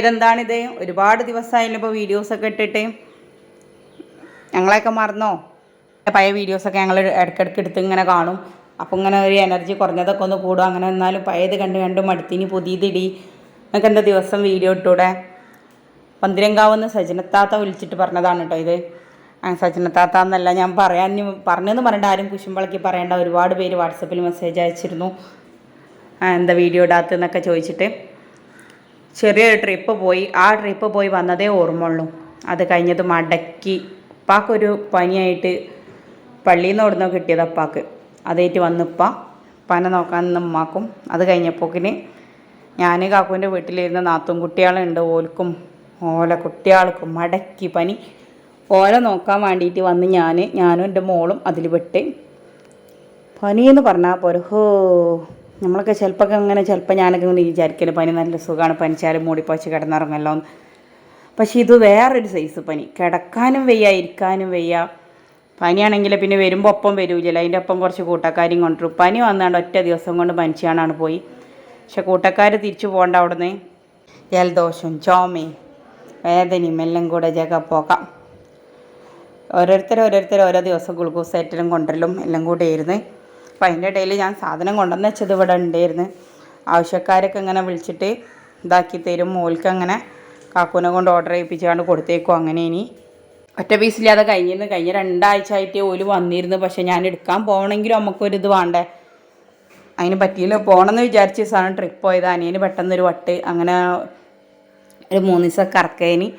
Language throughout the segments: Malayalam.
ഇതെന്താണിത്? ഒരുപാട് ദിവസമായാലും ഇപ്പോൾ വീഡിയോസൊക്കെ ഇട്ടിട്ട്. ഞങ്ങളെയൊക്കെ മറന്നോ? പഴയ വീഡിയോസൊക്കെ ഞങ്ങൾ ഇടയ്ക്കിടയ്ക്ക് എടുത്ത് ഇങ്ങനെ കാണും. അപ്പോൾ ഇങ്ങനെ ഒരു എനർജി കുറഞ്ഞതൊക്കെ ഒന്ന് കൂടും. അങ്ങനെ എന്നാലും പഴയത് കണ്ട് കണ്ട് മടുത്തിന് പുതിയതിടി. നിങ്ങൾക്ക് എന്താ ദിവസം വീഡിയോ ഇട്ടൂടെ? പന്തിരങ്കാവെന്ന് സജനത്താത്ത വിളിച്ചിട്ട് പറഞ്ഞതാണ് കേട്ടോ ഇത്. സജനത്താത്ത എന്നല്ല ഞാൻ പറയാൻ പറഞ്ഞെന്ന് പറഞ്ഞിട്ട് ആരും കുശുമ്പളക്കി പറയേണ്ട. ഒരുപാട് പേര് വാട്സപ്പിൽ മെസ്സേജ് അയച്ചിരുന്നു. എന്താ വീഡിയോ ഇടാത്തെന്നൊക്കെ ചോദിച്ചിട്ട്. ചെറിയൊരു ട്രിപ്പ് പോയി. ആ ട്രിപ്പ് പോയി വന്നതേ ഓർമ്മയുള്ളൂ. അത് കഴിഞ്ഞത് മടക്കി. ഉപ്പാക്കൊരു പനിയായിട്ട് പള്ളിയിൽ നിന്ന് അവിടുന്ന് കിട്ടിയത് അപ്പാക്ക് അതേറ്റ് വന്നിപ്പ പന നോക്കാൻ ഉമ്മാക്കും. അത് കഴിഞ്ഞപ്പോക്കിന് ഞാൻ കാക്കുവിന്റെ വീട്ടിലിരുന്ന നാത്തും കുട്ടികളുണ്ട്. ഓൽക്കും ഓല കുട്ടികൾക്കും മടക്കി പനി. ഓല നോക്കാൻ വേണ്ടിയിട്ട് വന്ന് ഞാൻ ഞാനും എന്റെ മോളും അതിൽ വിട്ട് പനിയെന്ന് പറഞ്ഞാൽ പോരെ. ഹോ. നമ്മളൊക്കെ ചിലപ്പോൾ അങ്ങനെ ചിലപ്പോൾ ഞാനൊക്കെ ഇങ്ങനെ വിചാരിക്കൽ പനി നല്ല സുഖമാണ് പനിച്ചാലും മൂടിപ്പോച്ച് കിടന്നിറങ്ങല്ലോ പക്ഷേ ഇത് വേറൊരു സൈസ് പനി. കിടക്കാനും വയ്യ ഇരിക്കാനും വയ്യ. പനിയാണെങ്കിൽ പിന്നെ വരുമ്പോൾ ഒപ്പം വരൂലല്ലോ അതിന്റെ ഒപ്പം കുറച്ച് കൂട്ടക്കാരും കൊണ്ടുവരും. പനി വന്നാണ്ട് ഒറ്റ ദിവസം കൊണ്ട് പനിച്ചാണാണ് പോയി. പക്ഷെ കൂട്ടക്കാർ തിരിച്ചു പോകണ്ട അവിടുന്ന്. ജലദോഷം ചോമയും വേദനയും എല്ലാം കൂടെ ജഗപ്പോക്കാം ഓരോരുത്തർ ഓരോരുത്തർ ഓരോ ദിവസം ഗ്ലൂക്കോസ് ഏറ്റലും കൊണ്ടുവരലും എല്ലാം കൂടെ ആയിരുന്നു. അപ്പം അതിന്റെ ഇടയിൽ ഞാൻ സാധനം കൊണ്ടുവന്ന് വെച്ചത് ഇവിടെ ഉണ്ടായിരുന്നു. ആവശ്യക്കാരൊക്കെ ഇങ്ങനെ വിളിച്ചിട്ട് ഇതാക്കി തരും. മോൾക്ക് അങ്ങനെ കാക്കൂനെ കൊണ്ട് ഓർഡർ ചെയ്യിപ്പിച്ചുകൊണ്ട് കൊടുത്തേക്കും. അങ്ങനെ ഇനി ഒറ്റ പീസില്ലാതെ കഴിഞ്ഞിരുന്നു. കഴിഞ്ഞ രണ്ടാഴ്ച ആയിട്ട് ഓൽ വന്നിരുന്നു. പക്ഷേ ഞാൻ എടുക്കാൻ പോകണമെങ്കിലും നമുക്കൊരിത് വേണ്ടേ? അതിന് പറ്റിയില്ല. പോകണമെന്ന് വിചാരിച്ച് സാധനം ട്രിപ്പ് പോയത് അനിയന് പെട്ടെന്നൊരു വട്ട് അങ്ങനെ ഒരു മൂന്ന് ദിവസം കറക്കേനി.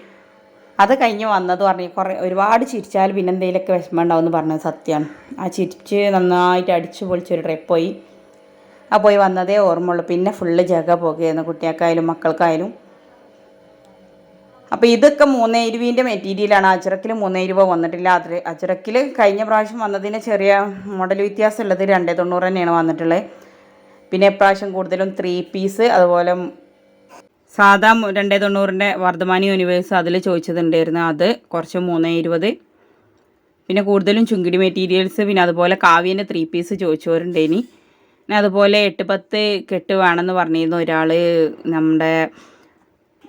അത് കഴിഞ്ഞ് വന്നത് പറഞ്ഞ് കുറേ ഒരുപാട് ചിരിച്ചാൽ പിന്നെ എന്തെങ്കിലുമൊക്കെ വിഷമം ഉണ്ടാവും പറഞ്ഞത് സത്യമാണ് ആ ചിരിച്ച് നന്നായിട്ട് അടിച്ചു പൊളിച്ചൊരു ട്രിപ്പ് പോയി. ആ പോയി വന്നതേ ഓർമ്മയുള്ളൂ. പിന്നെ ഫുള്ള് ജഗ പോകുകയായിരുന്നു കുട്ടികൾക്കായാലും മക്കൾക്കായാലും. അപ്പോൾ ഇതൊക്കെ മൂന്നേ മെറ്റീരിയലാണ്. അജറക്കിൽ മൂന്നേ വന്നിട്ടില്ല. അത് അജറക്കിൽ കഴിഞ്ഞ പ്രാവശ്യം വന്നതിന് ചെറിയ മോഡൽ വ്യത്യാസം ഉള്ളത് രണ്ടേ തൊണ്ണൂറ് തന്നെയാണ് വന്നിട്ടുള്ളത് പിന്നെ ഇപ്രാവശ്യം കൂടുതലും ത്രീ പീസ് അതുപോലെ സാധാ രണ്ടേ തൊണ്ണൂറിന്റെ വർദ്ധമാനി യൂണിവേഴ്സ് അതിൽ ചോദിച്ചതുണ്ടായിരുന്നു. അത് കുറച്ച് മൂന്നേ ഇരുപത്. പിന്നെ കൂടുതലും ചുങ്കിടി മെറ്റീരിയൽസ് പിന്നെ അതുപോലെ കാവ്യന്റെ ത്രീ പീസ് ചോദിച്ചവരുണ്ടേനി പിന്നെ അതുപോലെ എട്ട് പത്ത് കെട്ട് വേണമെന്ന് പറഞ്ഞിരുന്നു ഒരാൾ നമ്മുടെ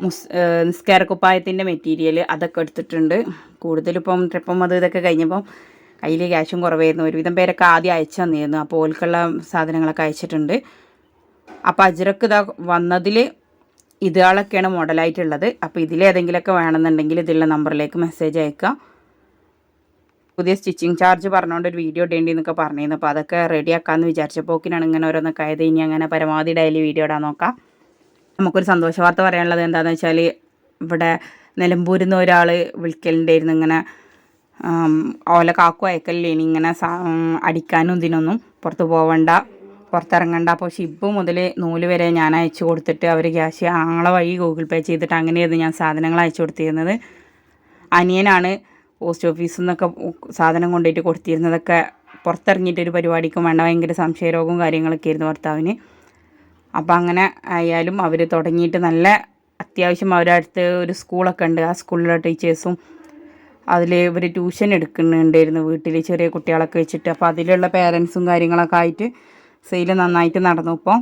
മുസ് നിസ്കാരക്കുപ്പായത്തിന്റെ മെറ്റീരിയൽ അതൊക്കെ എടുത്തിട്ടുണ്ട്. കൂടുതലിപ്പം ട്രിപ്പം അത് ഇതൊക്കെ കഴിഞ്ഞപ്പം കയ്യിൽ ക്യാഷും കുറവായിരുന്നു. ഒരുവിധം പേരൊക്കെ ആദ്യം അയച്ചു തന്നിരുന്നു. അപ്പോൾ ഓൽക്കുള്ള സാധനങ്ങളൊക്കെ അയച്ചിട്ടുണ്ട്. അപ്പോൾ അജ്രക്ക് ഇതാ വന്നതിൽ ഇതുകളൊക്കെയാണ് മോഡലായിട്ടുള്ളത്. അപ്പോൾ ഇതിലേതെങ്കിലുമൊക്കെ വേണമെന്നുണ്ടെങ്കിൽ ഇതിലുള്ള നമ്പറിലേക്ക് മെസ്സേജ് അയക്കുക പുതിയ സ്റ്റിച്ചിങ് ചാർജ് പറഞ്ഞുകൊണ്ട് ഒരു വീഡിയോ ഇടേണ്ടി എന്നൊക്കെ പറഞ്ഞിരുന്നു. അപ്പോൾ അതൊക്കെ റെഡി ആക്കാമെന്ന് വിചാരിച്ചപ്പോൾ പോക്കിനാണ് ഇങ്ങനെ ഓരോന്നൊക്കെ ആയത്. ഇനി അങ്ങനെ പരമാവധി ഡെയിലി വീഡിയോ ഇടാൻ നോക്കാം. നമുക്കൊരു സന്തോഷ വാർത്ത പറയാനുള്ളത് എന്താണെന്ന് വെച്ചാൽ ഇവിടെ നിലമ്പൂരിൽ നിന്ന് ഒരാൾ വിളിക്കലുണ്ടായിരുന്നു. ഇങ്ങനെ ഓല കാക്കു ഇനി ഇങ്ങനെ അടിക്കാനും ഇതിനൊന്നും പുറത്ത് പോവണ്ട. പുറത്തിറങ്ങണ്ട. അപ്പോൾ ഷിപ്പ് മുതൽ നൂൽ വരെ ഞാൻ അയച്ചു കൊടുത്തിട്ട് അവർ ക്യാഷ് ആങ്ങളെ വഴി ഗൂഗിൾ പേ ചെയ്തിട്ട് അങ്ങനെയായിരുന്നു ഞാൻ സാധനങ്ങൾ അയച്ചു കൊടുത്തിരുന്നത്. അനിയനാണ് പോസ്റ്റ് ഓഫീസിൽ നിന്നൊക്കെ സാധനം കൊണ്ടുപോയിട്ട് കൊടുത്തിരുന്നതൊക്കെ പുറത്തിറങ്ങിയിട്ട് ഒരു പരിപാടിക്കും വേണ്ട ഭയങ്കര സംശയരോഗവും കാര്യങ്ങളൊക്കെ ആയിരുന്നു ഭർത്താവിന്. അപ്പോൾ അങ്ങനെ ആയാലും അവർ തുടങ്ങിയിട്ട് നല്ല അത്യാവശ്യം അവരുടെ അടുത്ത് ഒരു സ്കൂളൊക്കെ ഉണ്ട്. ആ സ്കൂളിലെ ടീച്ചേഴ്സും അതിൽ ഇവർ ട്യൂഷൻ എടുക്കുന്നുണ്ടായിരുന്നു വീട്ടിൽ ചെറിയ കുട്ടികളൊക്കെ വെച്ചിട്ട്. അപ്പോൾ അതിലുള്ള പേരൻസും കാര്യങ്ങളൊക്കെ ആയിട്ട് സെയിൽ നന്നായിട്ട് നടന്നു ഇപ്പോൾ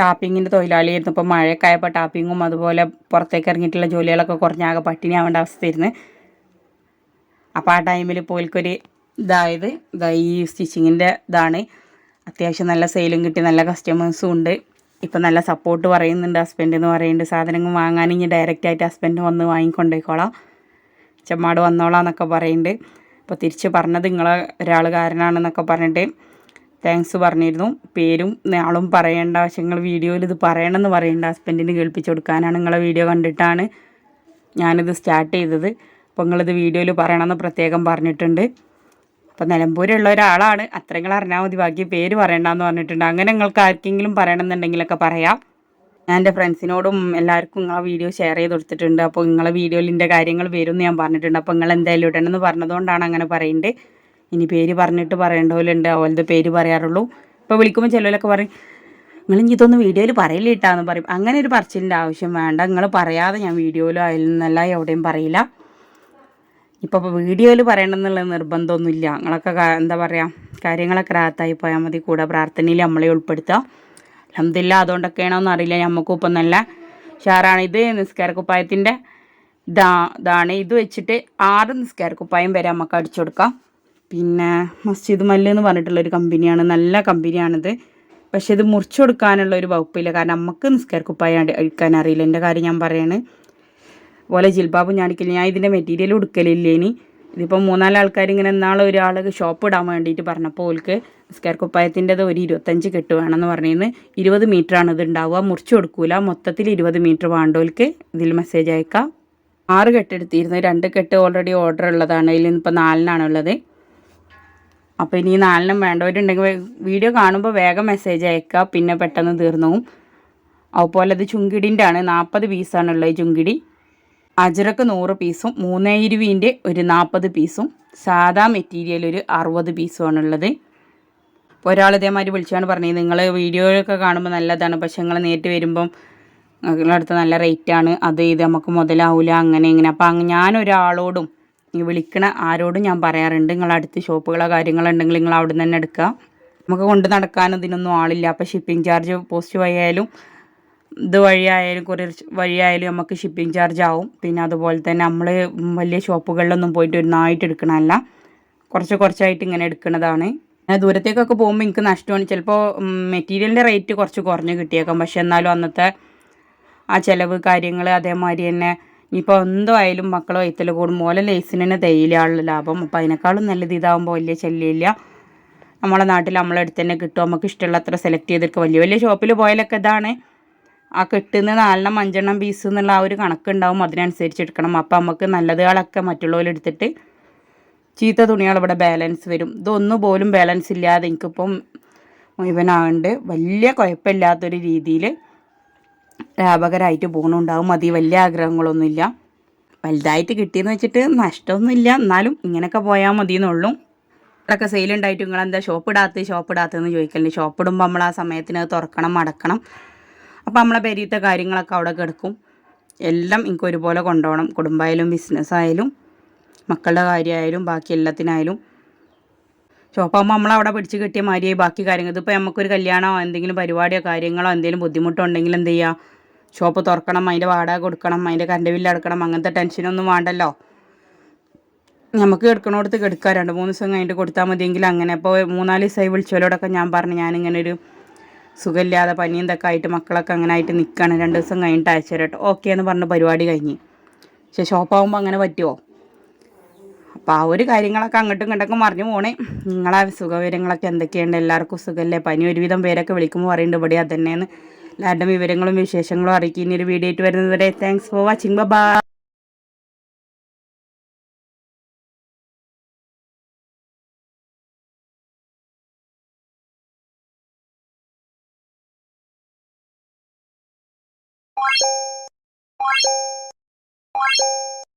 ടാപ്പിങ്ങിന്റെ തൊഴിലാളിയായിരുന്നു. ഇപ്പോൾ മഴയൊക്കെ ആയപ്പോൾ ടാപ്പിങ്ങും അതുപോലെ പുറത്തേക്ക് ഇറങ്ങിയിട്ടുള്ള ജോലികളൊക്കെ കുറഞ്ഞാകെ പട്ടിണിയാവേണ്ട അവസ്ഥയായിരുന്നു. അപ്പോൾ ആ ടൈമിൽ പോൽക്കൊരു ഇതായത്. ഇതാ ഈ സ്റ്റിച്ചിങ്ങിന്റെ ഇതാണ്. അത്യാവശ്യം നല്ല സെയിലും കിട്ടി നല്ല കസ്റ്റമേഴ്സും ഉണ്ട്. ഇപ്പം നല്ല സപ്പോർട്ട് പറയുന്നുണ്ട് ഹസ്ബൻഡ് എന്ന് പറയുന്നുണ്ട്. സാധനങ്ങൾ വാങ്ങാൻ ഇനി ഡയറക്റ്റ് ആയിട്ട് ഹസ്ബൻഡ് വന്ന് വാങ്ങിക്കൊണ്ടേക്കോളാം. ചെമ്മാട് വന്നോളാം എന്നൊക്കെ പറയുന്നുണ്ട്. അപ്പോൾ തിരിച്ച് പറഞ്ഞത് നിങ്ങളെ ഒരാൾ കാരനാണെന്നൊക്കെ പറഞ്ഞിട്ട് താങ്ക്സ് പറഞ്ഞിരുന്നു. പേരും നാളും പറയേണ്ട പക്ഷെ നിങ്ങൾ വീഡിയോയിൽ ഇത് പറയണമെന്ന് പറയേണ്ട ഹസ്ബൻഡിന് കേൾപ്പിച്ച് കൊടുക്കാനാണ് നിങ്ങളെ വീഡിയോ കണ്ടിട്ടാണ് ഞാനിത് സ്റ്റാർട്ട് ചെയ്തത്. അപ്പോൾ നിങ്ങളിത് വീഡിയോയിൽ പറയണമെന്ന് പ്രത്യേകം പറഞ്ഞിട്ടുണ്ട്. അപ്പോൾ നിലമ്പൂരുള്ള ഒരാളാണ്. അത്ര നിങ്ങൾ അറിഞ്ഞാൽ മതി. ബാക്കി പേര് പറയണ്ടെന്ന് പറഞ്ഞിട്ടുണ്ട്. അങ്ങനെ നിങ്ങൾക്ക് ആർക്കെങ്കിലും പറയണമെന്നുണ്ടെങ്കിലൊക്കെ പറയാം. ഞാൻ എന്റെ ഫ്രണ്ട്സിനോടും എല്ലാവർക്കും നിങ്ങളെ വീഡിയോ ഷെയർ ചെയ്ത് കൊടുത്തിട്ടുണ്ട്. അപ്പോൾ നിങ്ങളെ വീഡിയോയിൽ എന്റെ കാര്യങ്ങൾ വരും എന്ന് ഞാൻ പറഞ്ഞിട്ടുണ്ട്. അപ്പോൾ നിങ്ങൾ എന്തായാലും ഇടണമെന്ന് പറഞ്ഞതുകൊണ്ടാണ് അങ്ങനെ പറയുന്നത്. ഇനി പേര് പറഞ്ഞിട്ട് പറയേണ്ട പോലെ ഉണ്ട്. അവളുടെ പേര് പറയാറുള്ളൂ. ഇപ്പോൾ വിളിക്കുമ്പോൾ ചിലരൊക്കെ പറയും നിങ്ങൾ ഇനി ഇതൊന്നും വീഡിയോയിൽ പറയില്ല ഇട്ടാന്ന് പറയും. അങ്ങനെ ഒരു പറച്ചിലിന്റെ ആവശ്യം വേണ്ട. നിങ്ങൾ പറയാതെ ഞാൻ വീഡിയോയിലോ നിന്നല്ല എവിടെയും പറയില്ല. ഇപ്പോൾ വീഡിയോയിൽ പറയണമെന്നുള്ള നിർബന്ധമൊന്നുമില്ല. നിങ്ങളൊക്കെ എന്താ പറയുക കാര്യങ്ങളൊക്കെ റാത്തായി പോയാൽ മതി. കൂടെ പ്രാർത്ഥനയിൽ നമ്മളെ ഉൾപ്പെടുത്തുക അലഹമില്ല അതുകൊണ്ടൊക്കെയാണോ അറിയില്ല. നമുക്കും ഇപ്പം നല്ല ഷാറാണ് ഇത് നിസ്കാര കുപ്പായത്തിന്റെ ഇതാ ഇതാണ് ഇത് വെച്ചിട്ട് ആറ് നിസ്കാര കുപ്പായം വരെ നമുക്ക് അടിച്ചു കൊടുക്കാം പിന്നെ മസ്ജിദ് മല്ല് എന്ന് പറഞ്ഞിട്ടുള്ളൊരു കമ്പനിയാണ്. നല്ല കമ്പനിയാണിത്. പക്ഷേ ഇത് മുറിച്ചു കൊടുക്കാനുള്ള ഒരു വകുപ്പില്ല. കാരണം നമുക്ക് നിസ്കാര കുപ്പായം അടി- അടിക്കാൻ അറിയില്ല. എന്റെ കാര്യം ഞാൻ പറയാണ്. പോലെ ജിൽബാബും അടിക്കില്ല ഞാൻ ഇതിന്റെ മെറ്റീരിയൽ ഉടുക്കലില്ലേനി ഇതിപ്പോൾ മൂന്നാൽ ആൾക്കാർ ഇങ്ങനെ നാളെ ഒരാൾ ഷോപ്പ് ഇടാൻ വേണ്ടിയിട്ട് പറഞ്ഞപ്പോൾ ഓൾക്ക് സ്ക്വയർ കുപ്പായത്തിന്റെത് ഒരു ഇരുപത്തഞ്ച് കെട്ട് വേണമെന്ന് പറഞ്ഞിരുന്നു. ഇരുപത് ആണ് ഇത് ഉണ്ടാവുക. മുറിച്ച് കൊടുക്കൂല. മൊത്തത്തിൽ ഇരുപത് മീറ്റർ വേണ്ടോൽക്ക് ഇതിൽ മെസ്സേജ് അയക്കാം. ആറ് കെട്ട് എടുത്തിരുന്നു. രണ്ട് കെട്ട് ഓൾറെഡി ഓർഡർ ഉള്ളതാണ്. ഇതിൽ ഇപ്പോൾ നാലിനാണ് ഉള്ളത്. അപ്പോൾ ഇനി നാലിനും വേണ്ടവരുണ്ടെങ്കിൽ വീഡിയോ കാണുമ്പോൾ വേഗം മെസ്സേജ് അയക്കുക. പിന്നെ പെട്ടെന്ന് തീർന്നു. അതുപോലെ ഇത് ചുങ്കിടിന്റെ ആണ്. നാൽപ്പത് പീസാണുള്ളത് ചുങ്കിടി. അജറക്ക് നൂറ് പീസും മൂന്നേ ഇരുവിന്റെ ഒരു നാൽപ്പത് പീസും സാധാ മെറ്റീരിയൽ ഒരു അറുപത് പീസുമാണുള്ളത് ഇപ്പോൾ ഒരാൾ ഇതേമാതിരി വിളിച്ചാണ് പറഞ്ഞത് നിങ്ങൾ വീഡിയോയൊക്കെ കാണുമ്പോൾ നല്ലതാണ് പക്ഷെ നിങ്ങൾ നേരിട്ട് വരുമ്പം നിങ്ങളുടെ അടുത്ത് നല്ല റേറ്റാണ് അത് ഇത് നമുക്ക് മുതലാവില്ല അങ്ങനെ ഇങ്ങനെ. അപ്പം ഞാനൊരാളോടും വിളിക്കണ ആരോടും ഞാൻ പറയാറുണ്ട്. നിങ്ങളെ അടുത്ത് ഷോപ്പുകളോ കാര്യങ്ങളോ ഉണ്ടെങ്കിൽ നിങ്ങൾ അവിടെ നിന്ന് തന്നെ എടുക്കുക. നമുക്ക് കൊണ്ട് നടക്കാൻ ഇതിനൊന്നും ആളില്ല. അപ്പോൾ ഷിപ്പിംഗ് ചാർജ് പോസ്റ്റ് വഴിയായാലും ഇത് വഴിയായാലും കൊറിയർ വഴിയായാലും നമുക്ക് ഷിപ്പിംഗ് ചാർജ് ആവും. പിന്നെ അതുപോലെ തന്നെ നമ്മൾ വലിയ ഷോപ്പുകളിലൊന്നും പോയിട്ട് ഒന്നായിട്ട് എടുക്കണമല്ല കുറച്ച് കുറച്ചായിട്ട് ഇങ്ങനെ എടുക്കുന്നതാണ് ഞാൻ ദൂരത്തേക്കൊക്കെ പോകുമ്പോൾ എനിക്ക് നഷ്ടമാണ്. ചിലപ്പോൾ മെറ്റീരിയലിന്റെ റേറ്റ് കുറച്ച് കുറഞ്ഞ് കിട്ടിയേക്കാം. പക്ഷെ എന്നാലും അന്നത്തെ ആ ചിലവ് കാര്യങ്ങൾ അതേമാതിരി തന്നെ ഇനിയിപ്പോൾ എന്തായാലും മക്കളോ വയത്തിൽ കൂടും. ഓലെ ലേസിന് തന്നെ തേയിലാണ് ലാഭം. അപ്പോൾ അതിനേക്കാളും നല്ലത് ഇതാകുമ്പോൾ വലിയ ശല്യമില്ല. നമ്മളെ നാട്ടിൽ നമ്മളെ അടുത്ത് തന്നെ കിട്ടും. നമുക്ക് ഇഷ്ടമുള്ള അത്ര സെലക്ട് ചെയ്തെടുക്കുക വലിയ വലിയ ഷോപ്പിൽ പോയാലൊക്കെ ഇതാണ്. ആ കിട്ടുന്ന നാലെണ്ണം അഞ്ചെണ്ണം പീസ് എന്നുള്ള ആ ഒരു കണക്കുണ്ടാവും. അതിനനുസരിച്ച് എടുക്കണം. അപ്പോൾ നമുക്ക് നല്ലതുകളൊക്കെ മറ്റുള്ളവരെടുത്തിട്ട് ചീത്ത തുണികൾ ഇവിടെ ബാലൻസ് വരും. ഇതൊന്നും പോലും ബാലൻസ് ഇല്ലാതെ എനിക്കിപ്പം മുഴുവനാകുന്നുണ്ട് വലിയ കുഴപ്പമില്ലാത്തൊരു രീതിയിൽ ലാഭകരമായിട്ട് പോകുന്നുണ്ടാവും മതി വലിയ ആഗ്രഹങ്ങളൊന്നുമില്ല. വലുതായിട്ട് കിട്ടിയെന്ന് വെച്ചിട്ട് നഷ്ടമൊന്നുമില്ല. എന്നാലും ഇങ്ങനെയൊക്കെ പോയാൽ മതി എന്നുള്ളൂ ഇവിടെയൊക്കെ നിങ്ങൾ എന്താ ഷോപ്പ് ഇടാത്ത ഷോപ്പ് ഇടാത്തതെന്ന് ചോദിക്കലുണ്ട് ഷോപ്പ് ഇടുമ്പോൾ നമ്മൾ ആ സമയത്തിന് അത് തുറക്കണം അടക്കണം അപ്പോൾ നമ്മളെ പെരീത്തെ കാര്യങ്ങളൊക്കെ അവിടെ കിടക്കും. എല്ലാം എനിക്ക് ഒരുപോലെ കൊണ്ടുപോകണം. കുടുംബമായാലും ബിസിനസ്സായാലും മക്കളുടെ കാര്യമായാലും ബാക്കി എല്ലാത്തിനായാലും. ഷോപ്പാകുമ്പോൾ നമ്മളവിടെ പിടിച്ച് കിട്ടിയ മാതിരിയായി. ബാക്കി കാര്യങ്ങൾ ഇതിപ്പോൾ നമുക്കൊരു കല്യാണമോ എന്തെങ്കിലും പരിപാടിയോ കാര്യങ്ങളോ എന്തെങ്കിലും ബുദ്ധിമുട്ടുണ്ടെങ്കിൽ എന്ത് ചെയ്യുക ഷോപ്പ് തുറക്കണം അതിന്റെ വാടക കൊടുക്കണം അതിന്റെ കറണ്ട് ബില്ല് അടക്കണം അങ്ങനത്തെ ടെൻഷനൊന്നും വേണ്ടല്ലോ. നമുക്ക് കിടക്കണോടത്ത് എടുക്കാം രണ്ട് മൂന്ന് ദിവസം കഴിഞ്ഞിട്ട് കൊടുത്താൽ മതിയെങ്കിൽ അങ്ങനെ. അപ്പോൾ മൂന്നാൽ ദിവസമായി വിളിച്ചവരോടൊക്കെ ഞാൻ പറഞ്ഞു ഞാനിങ്ങനെ ഒരു സുഖമില്ലാതെ പനിയും ഇതൊക്കെ ആയിട്ട് മക്കളൊക്കെ അങ്ങനെ ആയിട്ട് നിൽക്കുകയാണ് രണ്ട് ദിവസം കഴിഞ്ഞിട്ട് അയച്ചു തരട്ടോ ഓക്കെ എന്ന് പറഞ്ഞ പരിപാടി കഴിഞ്ഞ്. പക്ഷേ ഷോപ്പാകുമ്പോൾ അങ്ങനെ പറ്റുമോ അപ്പോൾ ആ ഒരു കാര്യങ്ങളൊക്കെ അങ്ങോട്ടും ഇങ്ങോട്ടൊക്കെ മറിഞ്ഞു പോണേ. നിങ്ങളെ സുഖവിവരങ്ങളൊക്കെ എന്തൊക്കെയുണ്ട്? എല്ലാവർക്കും സുഖമല്ലേ പനി ഒരുവിധം പേരൊക്കെ വിളിക്കുമ്പോൾ പറയുന്നുണ്ട് ഇവിടെ അത് തന്നെയാണ് എല്ലാവരുടെ വിവരങ്ങളും വിശേഷങ്ങളും അറിയിക്കും. ഇനി ഒരു വീഡിയോ ആയിട്ട് വരുന്നത് വരെ thanks for watching bye Thank you.